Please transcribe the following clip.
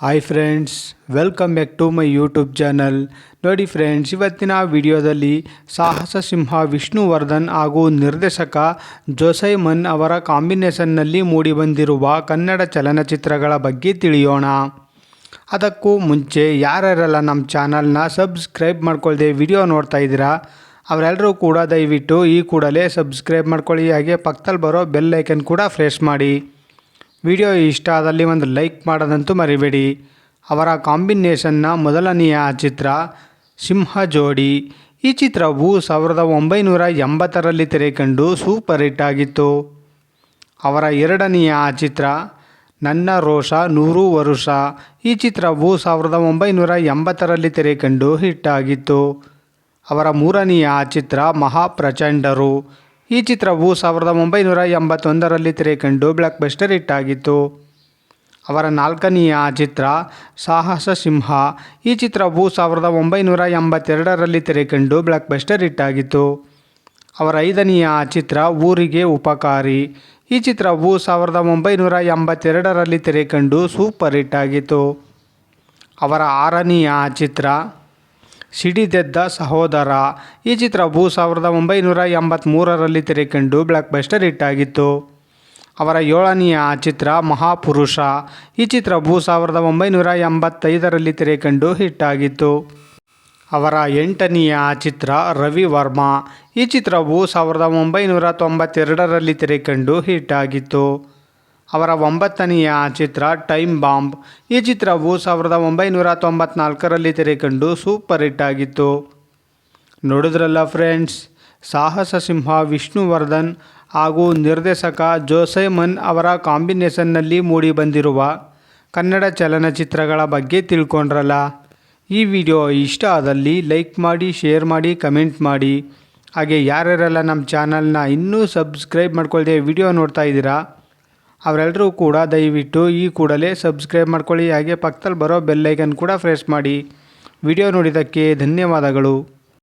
Hi friends welcome back to my YouTube channel ನೋಡಿ friends ಇವತ್ತಿನ ವಿಡಿಯೋದಲ್ಲಿ ಸಾಹಸ ಸಿಂಹ ವಿಷ್ಣುವರ್ಧನ್ ಹಾಗೂ ನಿರ್ದೇಶಕ ಜೋಸೈಮನ್ ಅವರ ಕಾಂಬಿನೇಷನ್ನಲ್ಲಿ ಮೂಡಿಬಂದಿರುವ ಕನ್ನಡ ಚಲನಚಿತ್ರಗಳ ಬಗ್ಗೆ ತಿಳಿಯೋಣ. ಅದಕ್ಕೂ ಮುಂಚೆ ಯಾರ್ಯಾರೆಲ್ಲ ನಮ್ಮ ಚಾನಲ್ನ ಸಬ್ಸ್ಕ್ರೈಬ್ ಮಾಡ್ಕೊಳ್ಳದೆ ವಿಡಿಯೋ ನೋಡ್ತಾ ಇದ್ದೀರಾ ಅವರೆಲ್ಲರೂ ಕೂಡ ದಯವಿಟ್ಟು ಈ ಕೂಡಲೇ ಸಬ್ಸ್ಕ್ರೈಬ್ ಮಾಡ್ಕೊಳ್ಳಿ. ಹಾಗೆ ಪಕ್ಕದಲ್ಲಿ ಬರೋ ಬೆಲ್ ಐಕನ್ ಕೂಡ ಫ್ರೆಶ್ ಮಾಡಿ. ವಿಡಿಯೋ ಇಷ್ಟ ಆದಲ್ಲಿ ಒಂದು ಲೈಕ್ ಮಾಡೋದಂತೂ ಮರಿಬೇಡಿ. ಅವರ ಕಾಂಬಿನೇಷನ್ನ ಮೊದಲನೆಯ ಚಿತ್ರ ಸಿಂಹ ಜೋಡಿ. ಈ ಚಿತ್ರವು ಸಾವಿರದ ಒಂಬೈನೂರ ಎಂಬತ್ತರಲ್ಲಿ ತೆರೆಕಂಡು ಸೂಪರ್ ಹಿಟ್ ಆಗಿತ್ತು. ಅವರ ಎರಡನೆಯ ಚಿತ್ರ ನನ್ನ ರೋಷ ನೂರು ವರುಷ. ಈ ಚಿತ್ರವು ಸಾವಿರದ ಒಂಬೈನೂರ ಎಂಬತ್ತರಲ್ಲಿ ತೆರೆಕಂಡು ಹಿಟ್ ಆಗಿತ್ತು. ಅವರ ಮೂರನೆಯ ಚಿತ್ರ ಮಹಾಪ್ರಚಂಡರು. ಈ ಚಿತ್ರವು ಸಾವಿರದ ಒಂಬೈನೂರ ಎಂಬತ್ತೊಂದರಲ್ಲಿ ತೆರೆಕಂಡು ಬ್ಲಾಕ್ ಬಸ್ಟರ್ ಹಿಟ್ ಆಗಿತ್ತು ಅವರ ನಾಲ್ಕನೆಯ ಚಿತ್ರ ಸಾಹಸ ಸಿಂಹ. ಈ ಚಿತ್ರವು ಸಾವಿರದ ಒಂಬೈನೂರ ಎಂಬತ್ತೆರಡರಲ್ಲಿ ತೆರೆಕಂಡು ಬ್ಲಾಕ್ ಬಸ್ಟರ್ ಹಿಟ್ ಆಗಿತ್ತು ಅವರ ಐದನೆಯ ಚಿತ್ರ ಊರಿಗೆ ಉಪಕಾರಿ. ಈ ಚಿತ್ರವು ಸಾವಿರದ ಒಂಬೈನೂರ ಎಂಬತ್ತೆರಡರಲ್ಲಿ ತೆರೆಕಂಡು ಸೂಪರ್ ಹಿಟ್ ಆಗಿತ್ತು ಅವರ ಆರನೆಯ ಚಿತ್ರ ಸಿಡಿದೆದ್ದ ಸಹೋದರ. ಈ ಚಿತ್ರವು ಸಾವಿರದ ಒಂಬೈನೂರ ಎಂಬತ್ತ್ಮೂರರಲ್ಲಿ ತೆರೆಕಂಡು ಬ್ಲಾಕ್ ಬಸ್ಟರ್ ಹಿಟ್ಟಾಗಿತ್ತು ಅವರ ಏಳನೆಯ ಚಿತ್ರ ಮಹಾಪುರುಷ. ಈ ಚಿತ್ರವು ಸಾವಿರದ ಒಂಬೈನೂರ ಎಂಬತ್ತೈದರಲ್ಲಿ ತೆರೆಕಂಡು ಹಿಟ್ಟಾಗಿತ್ತು ಅವರ ಎಂಟನೆಯ ಚಿತ್ರ ರವಿ ವರ್ಮಾ. ಈ ಚಿತ್ರವು ಸಾವಿರದ ಒಂಬೈನೂರ ತೊಂಬತ್ತೆರಡರಲ್ಲಿ ತೆರೆಕಂಡು ಹಿಟ್ ಆಗಿತ್ತು. ಅವರ ಒಂಬತ್ತನೆಯ ಚಿತ್ರ ಟೈಮ್ ಬಾಂಬ್ ಈ ಚಿತ್ರವು ಸಾವಿರದ ಒಂಬೈನೂರ ತೊಂಬತ್ನಾಲ್ಕರಲ್ಲಿ ತೆರೆಕಂಡು ಸೂಪರ್ ಹಿಟ್ ಆಗಿತ್ತು. ನೋಡಿದ್ರಲ್ಲ ಫ್ರೆಂಡ್ಸ್ ಸಾಹಸ ಸಿಂಹ ವಿಷ್ಣುವರ್ಧನ್ ಹಾಗೂ ನಿರ್ದೇಶಕ ಜೋಸೈಮನ್ ಅವರ ಕಾಂಬಿನೇಷನ್ನಲ್ಲಿ ಮೂಡಿಬಂದಿರುವ ಕನ್ನಡ ಚಲನಚಿತ್ರಗಳ ಬಗ್ಗೆ ತಿಳ್ಕೊಂಡ್ರಲ್ಲ. ಈ ವಿಡಿಯೋ ಇಷ್ಟ ಆದಲ್ಲಿ ಲೈಕ್ ಮಾಡಿ ಶೇರ್ ಮಾಡಿ ಕಮೆಂಟ್ ಮಾಡಿ. ಹಾಗೆ ಯಾರ್ಯಾರೆಲ್ಲ ನಮ್ಮ ಚಾನಲ್ನ ಇನ್ನೂ ಸಬ್ಸ್ಕ್ರೈಬ್ ಮಾಡ್ಕೊಳ್ದೆ ವಿಡಿಯೋ ನೋಡ್ತಾ ಇದ್ದೀರಾ? ಅವರೆಲ್ಲರೂ ಕೂಡ ದಯವಿಟ್ಟು ಈ ಕೂಡಲೇ ಸಬ್ಸ್ಕ್ರೈಬ್ ಮಾಡ್ಕೊಳ್ಳಿ. ಹಾಗೆ ಪಕ್ಕದಲ್ಲಿ ಬರೋ ಬೆಲ್ಲೈಕನ್ ಕೂಡ ಪ್ರೆಸ್ ಮಾಡಿ. ವಿಡಿಯೋ ನೋಡಿದ್ದಕ್ಕೆ ಧನ್ಯವಾದಗಳು.